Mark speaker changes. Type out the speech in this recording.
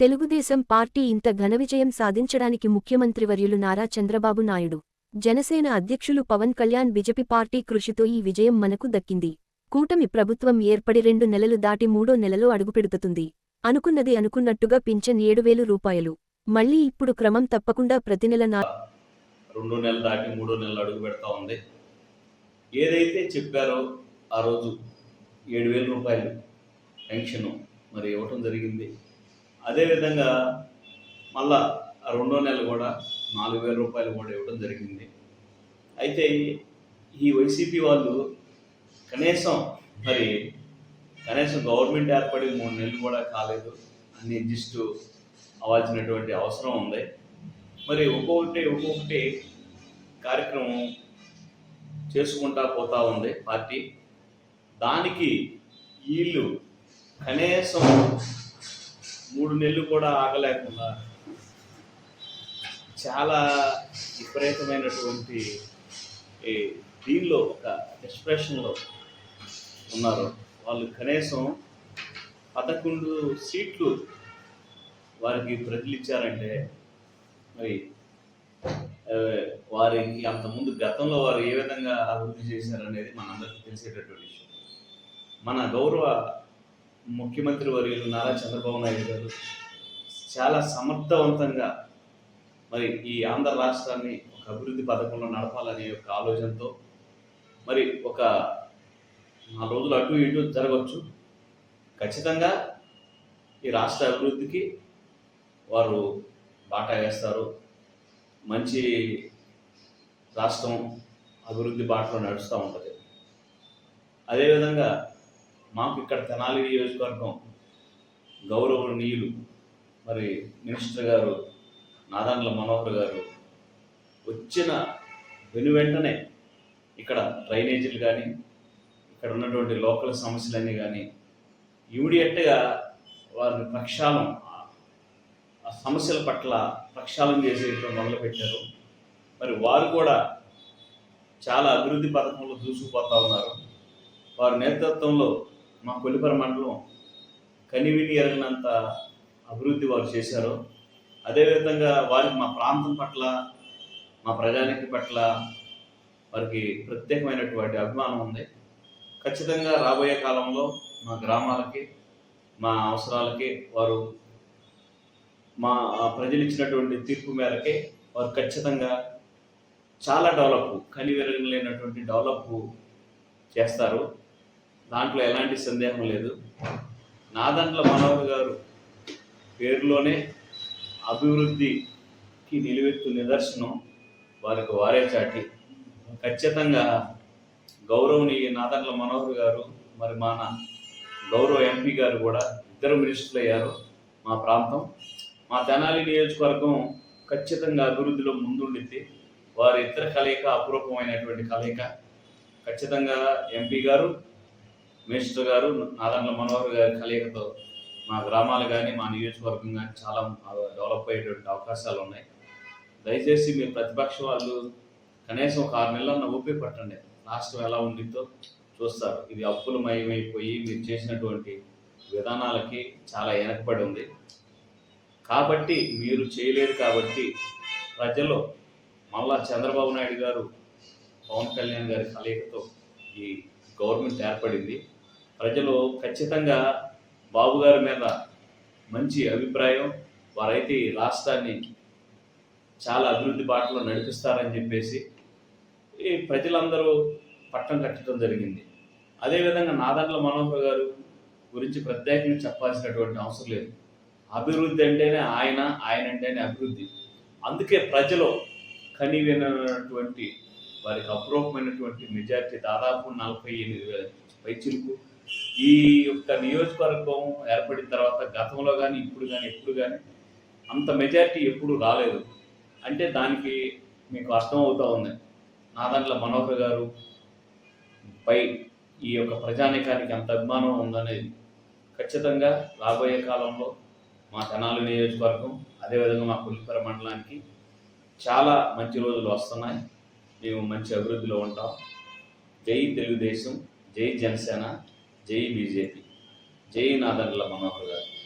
Speaker 1: Telugu Desam party ఇంత ఘన విజయం సాధించడానికి ముఖ్యమంత్రి వర్యులు నారా చంద్రబాబు నాయుడు జనసేన అధ్యక్షులు పవన్ కళ్యాణ్ బిజెపి పార్టీ కృషితో ఈ విజయం మనకు దక్కింది. కూటమి ప్రభుత్వం ఏర్పడి రెండు నెలలు దాటి మూడో నెలలో అడుగుపెడుతుంది. అనుకున్నది అనుకున్నట్టుగా పింఛన్ ఏడు వేలు రూపాయలు. మళ్ళీ ఇప్పుడు క్రమం తప్పకుండా ప్రతి నెల నా
Speaker 2: రెండో దాటి మూడో నెలలు అడుగు పెడతా ఉంది. ఏదైతే చెప్పారో ఆ రోజు ఏడు వేల రూపాయలు పెన్షన్ మరి ఇవ్వటం జరిగింది. అదేవిధంగా మళ్ళా ఆ రెండో నెల కూడా నాలుగు వేల రూపాయలు కూడా ఇవ్వడం జరిగింది. అయితే ఈ వైసీపీ వాళ్ళు కనీసం మరి కనీసం గవర్నమెంట్ ఏర్పడి మూడు నెలలు కూడా కాలేదు అన్ని జస్ట్ అవ్వాల్సినటువంటి అవసరం ఉంది. మరి ఒక్కొక్కటి ఒక్కొక్కటి కార్యక్రమం చేసుకుంటా పోతా ఉంది పార్టీ. దానికి వీళ్ళు కనీసం మూడు నెలలు కూడా ఆగలేకుండా చాలా విపరీతమైనటువంటి ఈ దీనిలో ఒక డిస్ప్రెషన్లో ఉన్నారు. వాళ్ళు కనీసం పదకొండు సీట్లు వారికి ప్రజలు ఇచ్చారంటే మరి వారి వారికి అంతకుముందు గతంలో వారు ఏ విధంగా అభివృద్ధి చేశారనేది మనందరికీ తెలిసేటటువంటి విషయం. మన గౌరవ ముఖ్యమంత్రి వర్యులు నారా చంద్రబాబు నాయుడు గారు చాలా సమర్థవంతంగా మరి ఈ ఆంధ్ర రాష్ట్రాన్ని ఒక అభివృద్ధి పథకంలో నడపాలనే ఒక ఆలోచనతో మరి ఒక నాలుగు రోజులు అటు ఇటు జరగవచ్చు ఖచ్చితంగా ఈ రాష్ట్ర అభివృద్ధికి వారు బాటా వేస్తారు. మంచి రాష్ట్రం అభివృద్ధి బాటలో నడుస్తూ ఉంటుంది. అదేవిధంగా మాకు ఇక్కడ తెనాలి నియోజకవర్గం గౌరవనీయులు మరి మినిస్టర్ గారు నాదండ్ల మనోహర్ గారు వచ్చిన వెను వెంటనే ఇక్కడ డ్రైనేజీలు కానీ ఇక్కడ ఉన్నటువంటి లోకల్ సమస్యలన్నీ కానీ ఇమీడియట్గా వారిని ప్రక్షాళం ఆ సమస్యల పట్ల ప్రక్షాళం చేసేయడం మొదలుపెట్టారు మరి వారు కూడా చాలా అభివృద్ధి పథకంలో దూసుకుపోతా ఉన్నారు. వారి నేతృత్వంలో మా కొల్లిపర మండలం కనివిని ఎరగినంత అభివృద్ధి వారు చేశారు. అదేవిధంగా వారికి మా ప్రాంతం పట్ల మా ప్రజానికి పట్ల వారికి ప్రత్యేకమైనటువంటి అభిమానం ఉంది. ఖచ్చితంగా రాబోయే కాలంలో మా గ్రామాలకి మా అవసరాలకి వారు మా ప్రజలు ఇచ్చినటువంటి తీర్పు మేరకే వారు ఖచ్చితంగా చాలా డెవలప్ కనివెరగలేనటువంటి డెవలప్ చేస్తారు. దాంట్లో ఎలాంటి సందేహం లేదు. నాదంట్ల మనోహర్ గారు పేరులోనే అభివృద్ధికి నిలువెత్తు నిదర్శనం వారికి వారే చాటి. ఖచ్చితంగా గౌరవనీయ నాదంట్ల మనోహర్ గారు మరి మన గౌరవ ఎంపీ గారు కూడా ఇద్దరు మినిస్టర్లు అయ్యారు మా ప్రాంతం. మా తెనాలి నియోజకవర్గం ఖచ్చితంగా అభివృద్ధిలో ముందుండిద్ది. వారి ఇద్దరు కలయిక అపురూపమైనటువంటి కలయిక. ఖచ్చితంగా ఎంపీ గారు మినిస్టర్ గారు నాదండ్ల మనోహర్ గారి కలయికతో మా గ్రామాలు కానీ మా నియోజకవర్గం కానీ చాలా డెవలప్ అయ్యేటువంటి అవకాశాలు ఉన్నాయి. దయచేసి మీ ప్రతిపక్ష వాళ్ళు కనీసం ఒక ఆరు నెలలన్న ఊపి పట్టండి. రాష్ట్రం ఎలా ఉండిద్దో చూస్తారు. ఇది అప్పులు మయమైపోయి మీరు చేసినటువంటి విధానాలకి చాలా వెనకబడి ఉంది. కాబట్టి మీరు చేయలేరు కాబట్టి ప్రజలు మళ్ళా చంద్రబాబు నాయుడు గారు పవన్ కళ్యాణ్ గారి కలయికతో ఈ గవర్నమెంట్ ఏర్పడింది. ప్రజలు ఖచ్చితంగా బాబు గారి మీద మంచి అభిప్రాయం వారైతే ఈ రాష్ట్రాన్ని చాలా అభివృద్ధి బాటలో నడిపిస్తారని చెప్పేసి ఈ ప్రజలందరూ పట్టం కట్టడం జరిగింది. అదేవిధంగా నాదండ్ల మనోహర్ గారు గురించి ప్రత్యేకంగా చెప్పాల్సినటువంటి అవసరం లేదు. అభివృద్ధి అంటేనే ఆయన ఆయన అంటేనే అభివృద్ధి. అందుకే ప్రజలు కనివినటువంటి వారికి అప్రూపమైనటువంటి మెజార్టీ దాదాపు నలభై ఎనిమిది వేల పైచిలుకు. ఈ యొక్క నియోజకవర్గం ఏర్పడిన తర్వాత గతంలో కానీ ఇప్పుడు కానీ ఎప్పుడు కానీ అంత మెజార్టీ ఎప్పుడు రాలేదు. అంటే దానికి మీకు అర్థం అవుతూ ఉంది. నాదండ్ల మనోహర్ గారు పై ఈ యొక్క ప్రజానికానికి అంత అభిమానం ఉందనేది ఖచ్చితంగా రాబోయే కాలంలో మా తెనాలి నియోజకవర్గం అదేవిధంగా మా పులిపర మండలానికి చాలా మంచి రోజులు వస్తున్నాయి. మేము మంచి అభివృద్ధిలో ఉంటాం. జై తెలుగుదేశం జై జనసేన జై బీజేపీ. జై నాదండ్ల మనోహర్ గారు.